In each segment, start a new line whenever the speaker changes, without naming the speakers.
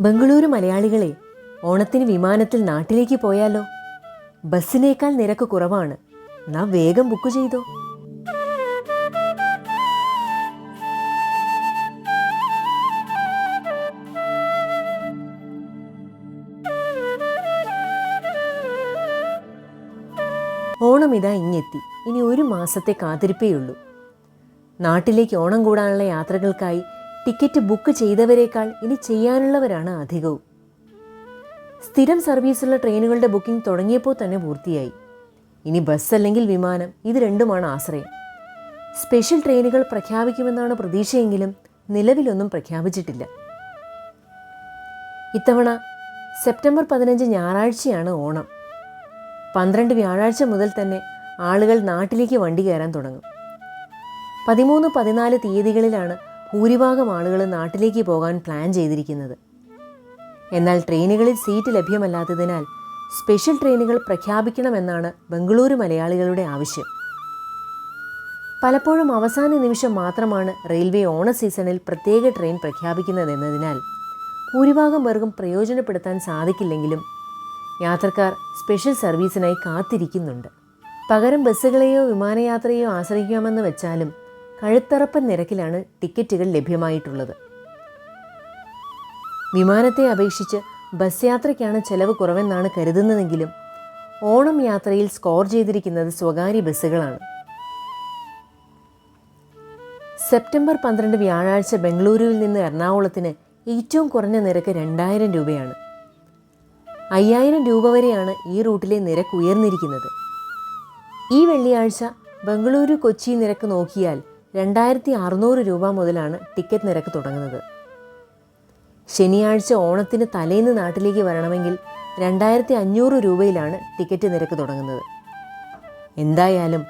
ബംഗളൂരു മലയാളികളെ ഓണത്തിന് വിമാനത്തിൽ നാട്ടിലേക്ക് പോയാലോ? ബസ്സിനേക്കാൾ നിരക്ക് കുറവാണ്. നാം വേഗം ബുക്ക് ചെയ്തോ. ഓണം ഇതാ ഇങ്ങെത്തി. ഇനി ഒരു മാസത്തെ കാത്തിരിപ്പേയുള്ളൂ നാട്ടിലേക്ക് ഓണം കൂടാനുള്ള യാത്രകൾക്കായി ടിക്കറ്റ് ബുക്ക് ചെയ്തവരേക്കാൾ ഇനി ചെയ്യാനുള്ളവരാണ് അധികവും. സ്ഥിരം സർവീസുള്ള ട്രെയിനുകളുടെ ബുക്കിംഗ് തുടങ്ങിയപ്പോൾ തന്നെ പൂർത്തിയായി. ഇനി ബസ് അല്ലെങ്കിൽ വിമാനം ഇത് രണ്ടുമാണ് ആശ്രയം. സ്പെഷ്യൽ ട്രെയിനുകൾ പ്രഖ്യാപിക്കുമെന്നാണ് പ്രതീക്ഷയെങ്കിലും നിലവിലൊന്നും പ്രഖ്യാപിച്ചിട്ടില്ല. ഇത്തവണ സെപ്റ്റംബർ പതിനഞ്ച് ഞായറാഴ്ചയാണ് ഓണം. പന്ത്രണ്ട് വ്യാഴാഴ്ച മുതൽ തന്നെ ആളുകൾ നാട്ടിലേക്ക് വണ്ടി കയറാൻ തുടങ്ങും. പതിമൂന്ന് പതിനാല് തീയതികളിലാണ് ഭൂരിഭാഗം ആളുകൾ നാട്ടിലേക്ക് പോകാൻ പ്ലാൻ ചെയ്തിരിക്കുന്നത്. എന്നാൽ ട്രെയിനുകളിൽ സീറ്റ് ലഭ്യമല്ലാത്തതിനാൽ സ്പെഷ്യൽ ട്രെയിനുകൾ പ്രഖ്യാപിക്കണമെന്നാണ് ബംഗളൂരു മലയാളികളുടെ ആവശ്യം. പലപ്പോഴും അവസാന നിമിഷം മാത്രമാണ് റെയിൽവേ ഓണ സീസണിൽ പ്രത്യേക ട്രെയിൻ പ്രഖ്യാപിക്കുന്നതെന്നതിനാൽ ഭൂരിഭാഗം പേർക്കും പ്രയോജനപ്പെടുത്താൻ സാധിക്കില്ലെങ്കിലും യാത്രക്കാർ സ്പെഷ്യൽ സർവീസിനായി കാത്തിരിക്കുന്നുണ്ട്. പകരം ബസ്സുകളെയോ വിമാനയാത്രയോ ആശ്രയിക്കാമെന്ന് വെച്ചാലും കഴുത്തറപ്പൻ നിരക്കിലാണ് ടിക്കറ്റുകൾ ലഭ്യമായിട്ടുള്ളത്. വിമാനത്തെ അപേക്ഷിച്ച് ബസ് യാത്രയ്ക്കാണ് ചെലവ് കുറവെന്നാണ് കരുതുന്നതെങ്കിലും ഓണം യാത്രയിൽ സ്കോർ ചെയ്തിരിക്കുന്നത് സ്വകാര്യ ബസ്സുകളാണ്. സെപ്റ്റംബർ പന്ത്രണ്ട് വ്യാഴാഴ്ച ബംഗളൂരുവിൽ നിന്ന് എറണാകുളത്തിന് ഏറ്റവും കുറഞ്ഞ നിരക്ക് രണ്ടായിരം രൂപയാണ്. അയ്യായിരം രൂപ വരെയാണ് ഈ റൂട്ടിലെ നിരക്ക് ഉയർന്നിരിക്കുന്നത്. ഈ വെള്ളിയാഴ്ച ബംഗളൂരു കൊച്ചി നിരക്ക് നോക്കിയാൽ രണ്ടായിരത്തി അറുന്നൂറ് രൂപ മുതലാണ് ടിക്കറ്റ് നിരക്ക് തുടങ്ങുന്നത്. ശനിയാഴ്ച ഓണത്തിന് തലേന്ന് നാട്ടിലേക്ക് വരണമെങ്കിൽ രണ്ടായിരത്തി അഞ്ഞൂറ് രൂപയിലാണ് ടിക്കറ്റ് നിരക്ക് തുടങ്ങുന്നത്. എന്തായാലും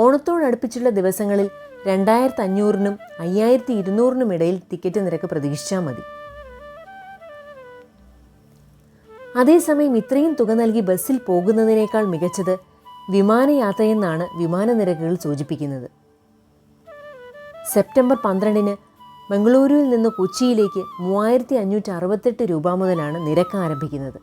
ഓണത്തോടടുപ്പിച്ചുള്ള ദിവസങ്ങളിൽ രണ്ടായിരത്തി അഞ്ഞൂറിനും അയ്യായിരത്തി ഇരുന്നൂറിനും ഇടയിൽ ടിക്കറ്റ് നിരക്ക് പ്രതീക്ഷിച്ചാൽ മതി. അതേസമയം ഇത്രയും തുക നൽകി ബസ്സിൽ പോകുന്നതിനേക്കാൾ മികച്ചത് വിമാനയാത്രയെന്നാണ് വിമാന നിരക്കുകൾ സൂചിപ്പിക്കുന്നത്. സെപ്റ്റംബർ പന്ത്രണ്ടിന് ബംഗളൂരുവിൽ നിന്ന് കൊച്ചിയിലേക്ക് മൂവായിരത്തി അഞ്ഞൂറ്റി അറുപത്തെട്ട് രൂപ മുതലാണ് നിരക്ക് ആരംഭിക്കുന്നത്.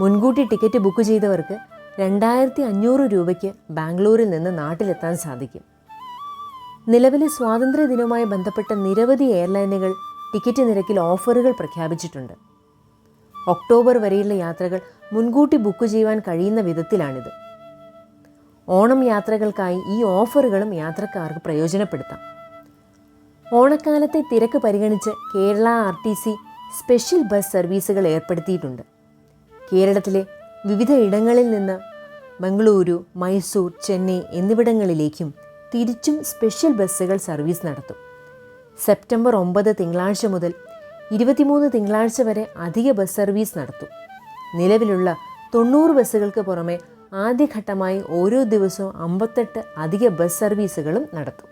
മുൻകൂട്ടി ടിക്കറ്റ് ബുക്ക് ചെയ്തവർക്ക് രണ്ടായിരത്തി അഞ്ഞൂറ് രൂപയ്ക്ക് ബാംഗ്ലൂരിൽ നിന്ന് നാട്ടിലെത്താൻ സാധിക്കും. നിലവിലെ സ്വാതന്ത്ര്യ ദിനവുമായി ബന്ധപ്പെട്ട നിരവധി എയർലൈനുകൾ ടിക്കറ്റ് നിരക്കിൽ ഓഫറുകൾ പ്രഖ്യാപിച്ചിട്ടുണ്ട്. ഒക്ടോബർ വരെയുള്ള യാത്രകൾ മുൻകൂട്ടി ബുക്ക് ചെയ്യുവാൻ കഴിയുന്ന വിധത്തിലാണിത്. ഓണം യാത്രകൾക്കായി ഈ ഓഫറുകളും യാത്രക്കാർക്ക് പ്രയോജനപ്പെടുത്താം. ഓണക്കാലത്തെ തിരക്ക് പരിഗണിച്ച് Kerala R T C special bus സർവീസുകൾ ഏർപ്പെടുത്തിയിട്ടുണ്ട്. കേരളത്തിലെ വിവിധ ഇടങ്ങളിൽ നിന്ന് ബംഗളൂരു മൈസൂർ ചെന്നൈ എന്നിവിടങ്ങളിലേക്കും തിരിച്ചും സ്പെഷ്യൽ ബസ്സുകൾ സർവീസ് നടത്തും. സെപ്റ്റംബർ ഒമ്പത് തിങ്കളാഴ്ച മുതൽ ഇരുപത്തിമൂന്ന് തിങ്കളാഴ്ച വരെ അധിക ബസ് സർവീസ് നടത്തും. നിലവിലുള്ള തൊണ്ണൂറ് ബസ്സുകൾക്ക് പുറമെ ആദ്യഘട്ടമായി ഓരോ ദിവസവും അമ്പത്തെട്ട് അധിക ബസ് സർവീസുകളും നടത്തും.